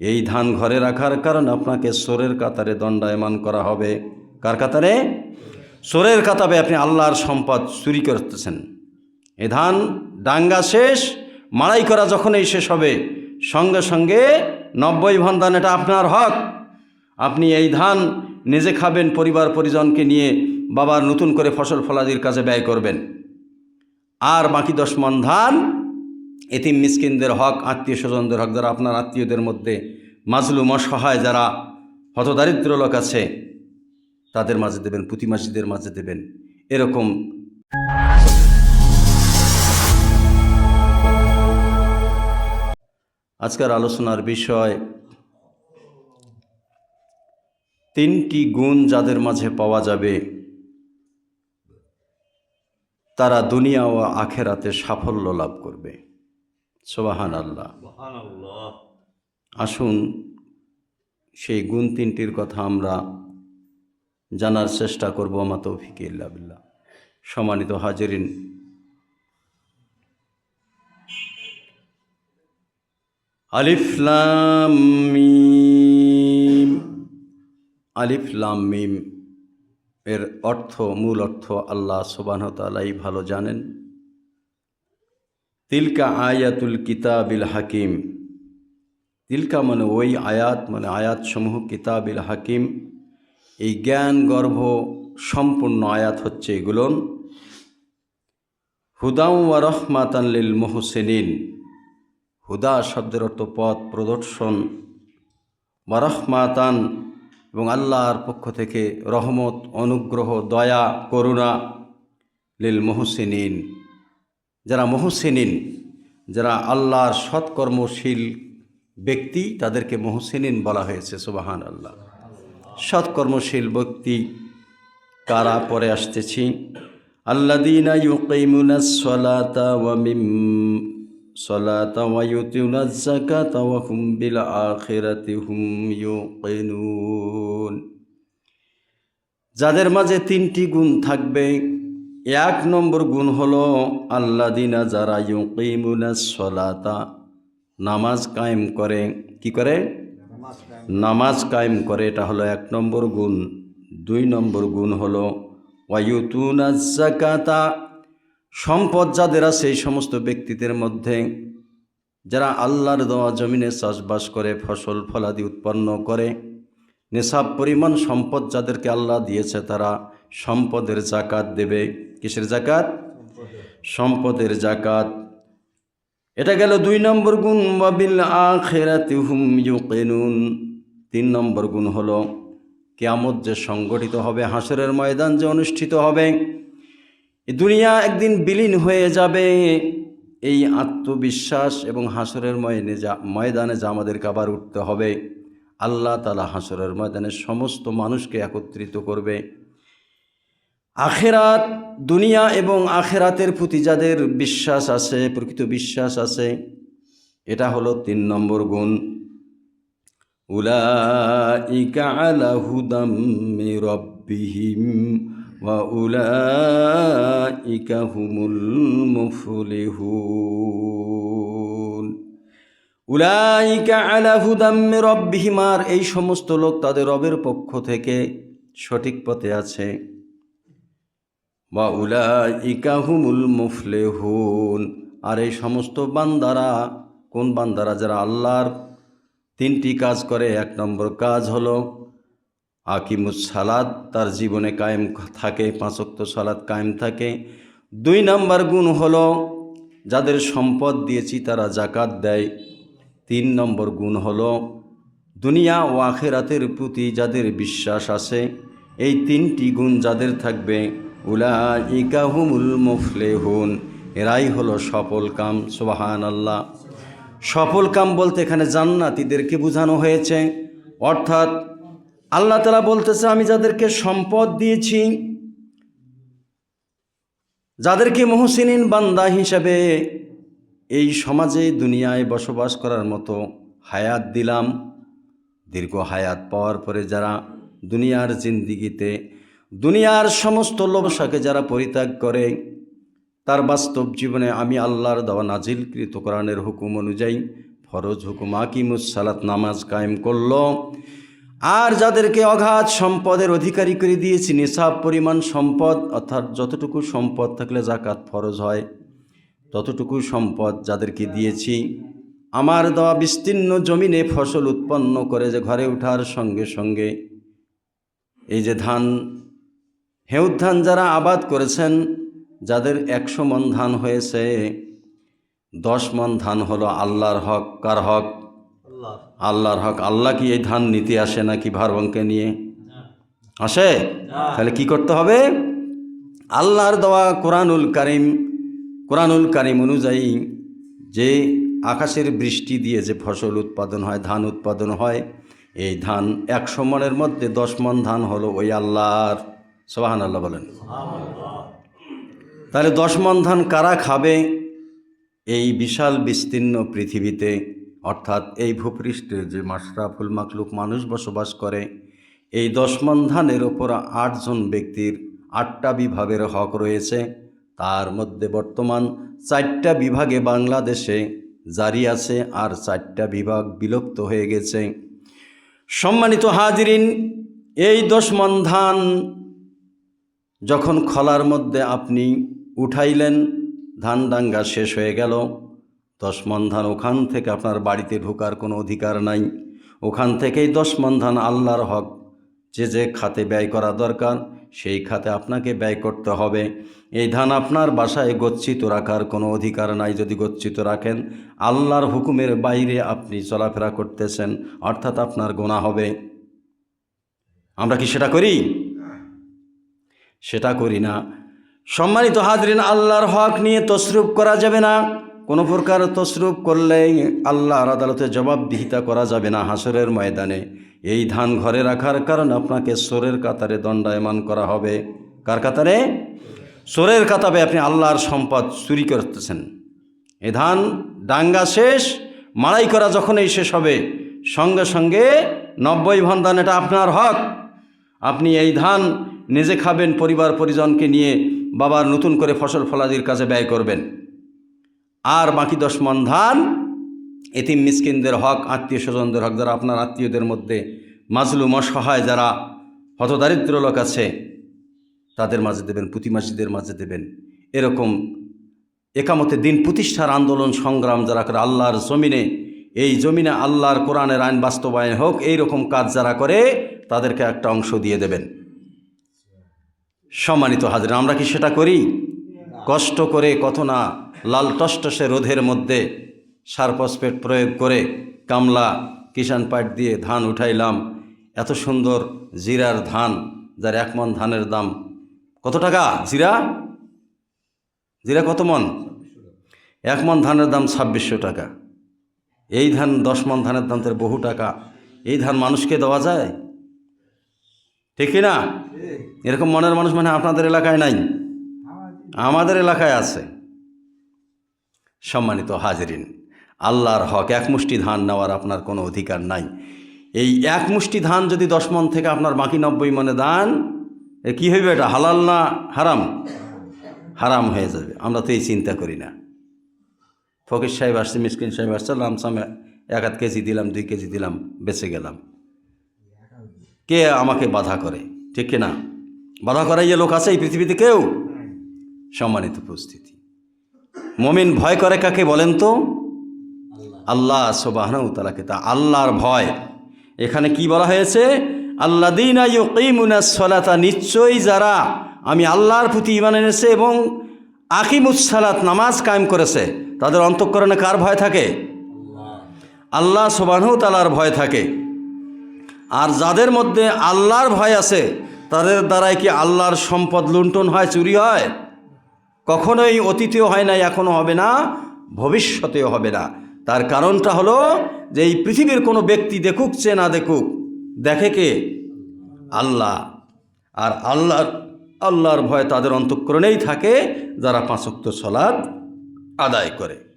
এই ধান ঘরে রাখার কারণে আপনাকে সোরের কাতারে দণ্ডায়মান করা হবে। কার কাতারে? সোরের কাতাবে আপনি আল্লাহর সম্পদ চুরি করতেছেন। এ ধান ডাঙ্গা শেষ, মাড়াই করা যখনই শেষ হবে, সঙ্গে সঙ্গে নব্বই ভান ধান এটা আপনার হক। আপনি এই ধান নিজে খাবেন, পরিবার পরিজনকে নিয়ে বাবার নতুন করে ফসল ফলাদির কাজে ব্যয় করবেন। আর বাকি দশ মন ধান এতিম মিসকিনদের হক, আত্মীয় স্বজনদের হক যারা আপনার আত্মীয়দের মধ্যে মাজলুম, অসহায় যারা হতদারিদ্র লোক আছে, তাদের মাঝে দেবেন পুঁতিমাসিদের মাঝে দেবেন। এরকম আজকের আলোচনার বিষয় তিনটি গুণ যাদের মাঝে পাওয়া যাবে, তারা দুনিয়া ও আখেরাতে সাফল্য লাভ করবে। সোবাহান আল্লাহ আসুন সেই গুণ তিনটির কথা আমরা জানার চেষ্টা করব আমা তৌফিক ইল্লা বিল্লাহ। সম্মানিত হাজিরিন আলিফ লাম মিম আলিফ লাম মিম এর অর্থ মূল অর্থ আল্লাহ সুবাহ তালাই ভালো জানেন। তিলকা আয়াতুল কিতাবিল হাকিম। তিলকা মানে ওই আয়াত মানে আয়াতসমূহ কিতাবিল হাকিম। এই জ্ঞান, গর্ভ সম্পূর্ণ আয়াত হচ্ছে এগুলো। হুদাউ ওয়া রহমাতান লিল মোহসেনিন। হুদা শব্দের অর্থ পথ, প্রদর্শন। বা রহমাতান, এবং আল্লাহর পক্ষ থেকে রহমত, অনুগ্রহ, দয়া, করুণা লিল মোহসেনিন। যারা মোহসেনিন, যারা আল্লাহর সৎকর্মশীল ব্যক্তি, তাদেরকে মোহসেনিন বলা হয়েছে সুবাহান আল্লাহ সৎকর্মশীল ব্যক্তি কারা পরে আসতেছি? আল্লাদিনা ওয়া হুম যাদের মাঝে তিনটি গুণ থাকবে এক নম্বর গুণ হলো আল্লাদিনা যারা ইউকিমুনা সলাতা নামাজ কায়েম করে কি করে? নামাজ কায়েম করে। এটা হলো এক নম্বর গুণ। দুই নম্বর গুণ হলো ওয়ায়ুতুনা জাকাতা সম্পদ যাদের সেই সমস্ত ব্যক্তিদের মধ্যে যারা আল্লাহর দেওয়া জমিনে চাষবাস করে ফসল ফলাদি উৎপন্ন করে নেশাব পরিমাণ সম্পদ যাদেরকে আল্লাহ দিয়েছে তারা সম্পদের জাকাত দেবে। কিসের জাকাত সম্পদের জাকাত এটা গেল দুই নম্বর গুণ, ওয়াবিল আখেরাতি হুম তিন নম্বর গুণ হলো, কেয়ামত যে সংগঠিত হবে হাসরের ময়দান যে অনুষ্ঠিত হবে দুনিয়া একদিন বিলীন হয়ে যাবে। এই আত্মবিশ্বাস এবং হাসরের ময়নে যা, ময়দানে যা আমাদেরকে আবার উঠতে হবে, আল্লাহ তালা হাসরের ময়দানে সমস্ত মানুষকে একত্রিত করবে। আখেরাত, দুনিয়া এবং আখেরাতের প্রতি যাদের বিশ্বাস আছে, প্রকৃত বিশ্বাস আছে, এটা হলো তিন নম্বর গুণ। উলাইকা এই সমস্ত লোক তাদের রবের পক্ষ থেকে সঠিক পথে আছে। বা উলাইকা হুমুল মুফলেহুন। আর এই সমস্ত বান্দারা, কোন বান্দারা? যারা আল্লাহর তিনটি কাজ করে, এক নম্বর কাজ হলো আকিমুস সালাদ তার জীবনে কায়েম থাকে পাঁচক্ত সালাদ কায়েম থাকে। দুই নম্বর গুণ হলো যাদের সম্পদ দিয়েছি, তারা জাকাত দেয়। তিন নম্বর গুণ হলো দুনিয়া ও আখেরাতের প্রতি যাদের বিশ্বাস আছে, এই তিনটি গুণ যাদের থাকবে উলা ইকাহুমুল এরাই হলো সফল কাম সুবাহান আল্লাহ সফল কাম বলতে এখানে জান্নাতিদেরকে বোঝানো হয়েছে। অর্থাৎ আল্লাহ তালা বলতেছে, আমি যাদেরকে সম্পদ দিয়েছি, যাদেরকে মহসিনিন বান্দা হিসাবে এই সমাজে, দুনিয়ায় বসবাস করার মতো হায়াত দিলাম। দীর্ঘ হায়াত পাওয়ার পরে যারা দুনিয়ার জিন্দিগিতে দুনিয়ার সমস্ত লোভসাকে যারা পরিত্যাগ করে, তার বাস্তব জীবনে আমি আল্লাহর দেওয়া নাজিলকৃত কোরআনের হুকুম অনুযায়ী ফরজ হুকুম, আকিমুস সালাত, নামাজ কায়েম করল। আর যাদেরকে অগাধ সম্পদের অধিকারী করে দিয়েছি, নিসাব পরিমাণ সম্পদ, অর্থাৎ যতটুকু সম্পদ থাকলে জাকাত ফরজ হয়, ততটুকু সম্পদ যাদেরকে দিয়েছি, আমার দেওয়া বিস্তীর্ণ জমিনে ফসল উৎপন্ন করে যে ঘরে ওঠার সঙ্গে সঙ্গে এই যে ধান হেউদ ধান যারা আবাদ করেছেন যাদের একশো মন ধান হয়েছে দশ মন ধান হলো আল্লাহর হক। কার হক? আল্লাহর। হক। আল্লাহ কি এই ধান নিতে আসে নাকি ভারবংকে নিয়ে? আসে? তাহলে কি করতে হবে? আল্লাহর দেওয়া কোরআনুল কারিম কোরআনুল কারিম অনুযায়ী যে আকাশের বৃষ্টি দিয়ে যে ফসল উৎপাদন হয় ধান উৎপাদন হয় এই ধান একশো মনের মধ্যে দশ মন ধান হলো ওই আল্লাহর। সোহান আল্লাহ বলেন। তাহলে দশ মন ধান কারা খাবে? এই বিশাল বিস্তীর্ণ পৃথিবীতে, অর্থাৎ এই ভূপৃষ্ঠে যে মাশরাফুল মাকলুক মানুষ বসবাস করে, এই দশ মন ধানের ওপর আটজন ব্যক্তির আটটা বিভাগের হক রয়েছে। তার মধ্যে বর্তমান চারটা বিভাগে বাংলাদেশে জারি আছে আর চারটা বিভাগ বিলুপ্ত হয়ে গেছে। সম্মানিত হাজিরিন, এই দশ মন ধান যখন খলার মধ্যে আপনি উঠাইলেন, ধান ডাঙ্গা শেষ হয়ে গেল। দশ মন ধান ওখান থেকে আপনার বাড়িতে ঢোকার কোনো অধিকার নাই। ওখান থেকেই দশ মন ধান আল্লাহর হক। যে যে খাতে ব্যয় করা দরকার, সেই খাতে আপনাকে ব্যয় করতে হবে। এই ধান আপনার বাসায় গচ্ছিত রাখার কোনো অধিকার নাই যদি গচ্ছিত রাখেন। আল্লাহর হুকুমের বাইরে আপনি চলাফেরা করতেছেন, অর্থাৎ আপনার গোনা হবে। আমরা কি সেটা করি? সেটা করি না। সম্মানিত হাজরিন, আল্লাহর হক নিয়ে তসরুপ করা যাবে না। কোনো প্রকার তসরুপ করলে আল্লাহর আদালতে জবাবদিহিতা করা যাবে না হাসরের ময়দানে। এই ধান ঘরে রাখার কারণে আপনাকে সোরের কাতারে দণ্ডায়মান করা হবে। কার কাতারে? সোরের কাতাবে আপনি আল্লাহর সম্পদ চুরি করতেছেন। এ ধান ডাঙ্গা শেষ, মাড়াই করা যখনই শেষ হবে, সঙ্গে সঙ্গে নব্বই ভন ধান এটা আপনার হক। আপনি এই ধান নিজে খাবেন, পরিবার, পরিজনকে নিয়ে বাবার নতুন করে ফসল ফলাদির কাজে ব্যয় করবেন। আর বাকি দশ মন ধান, এতিম মিসকিনদের হক, আত্মীয় স্বজনদের হক, যারা আপনার আত্মীয়দের মধ্যে মাজলুম, অসহায়, যারা হতদারিদ্র লোক আছে, তাদের মাঝে দেবেন, পুঁতি মাসিদের মাঝে দেবেন। এরকম একামতে দিন প্রতিষ্ঠার আন্দোলন, সংগ্রাম যারা করে আল্লাহর জমিনে, এই জমিনে আল্লাহর কোরআনের আইন বাস্তবায়ন হোক এই রকম কাজ যারা করে, তাদেরকে একটা অংশ দিয়ে দেবেন। সম্মানিত হাজির, আমরা কি সেটা করি? কষ্ট করে কত না, লাল টসটসে রোধের মধ্যে সার ফসফেট প্রয়োগ করে কামলা কিষান পাট দিয়ে ধান উঠাইলাম। এত সুন্দর জিরার ধান, যার এক মন ধানের দাম কত টাকা? জিরা? জিরা কত মন? এক মন ধানের দাম ছাব্বিশশো টাকা। এই ধান দশ মন ধানের দাম তার বহু টাকা। এই ধান মানুষকে দেওয়া যায়? ঠিক না? এরকম মনের মানুষ মানে আপনাদের এলাকায় নাই? আমাদের এলাকায় আছে। সম্মানিত হাজরিন, আল্লাহর হক, এক মুষ্টি ধান নেওয়ার আপনার কোনো অধিকার নাই। এই এক মুষ্টি ধান যদি দশ মন থেকে আপনার বাকি নব্বই মনে দান, এ কী হইবে এটা, হালাল না হারাম? হারাম হয়ে যাবে, আমরা তো এই চিন্তা করি না। ফকির সাহেব আসছে, মিসকিন সাহেব আসছে, লামসামে এক আধ কেজি দিলাম, দুই কেজি দিলাম, বেঁচে গেলাম। কে আমাকে বাধা করে? ঠিক কি না বাধা করাই যে লোক আছে এই পৃথিবীতে কেউ? সম্মানিত উপস্থিতি। মমিন ভয় করে কাকে বলেন তো? আল্লাহ সোবাহনতালাকে তা আল্লাহর ভয়। এখানে কি বলা হয়েছে? আল্লা দিন সলাতা, নিশ্চয়ই যারা আমি আল্লাহর প্রতি ইমান এনেছে এবং আকিমুসালাত নামাজ কায়েম করেছে, তাদের অন্তঃকরণে কার ভয় থাকে? আল্লাহ। সোবাহু তালার ভয় থাকে। আর যাদের মধ্যে আল্লাহর ভয় আছে, তাদের দ্বারাই কি আল্লাহর সম্পদ লুণ্ঠন হয়, চুরি হয়? কখনোই অতীতেও হয় না এখনও হবে না, ভবিষ্যতেও হবে না। তার কারণটা হলো যে এই পৃথিবীর কোনো ব্যক্তি দেখুক চে না দেখুক, দেখে কে? আল্লাহ। আর আল্লাহর আল্লাহর ভয় তাদের অন্তঃকরণেই থাকে, যারা পাঁচক্ত সলাদ আদায় করে।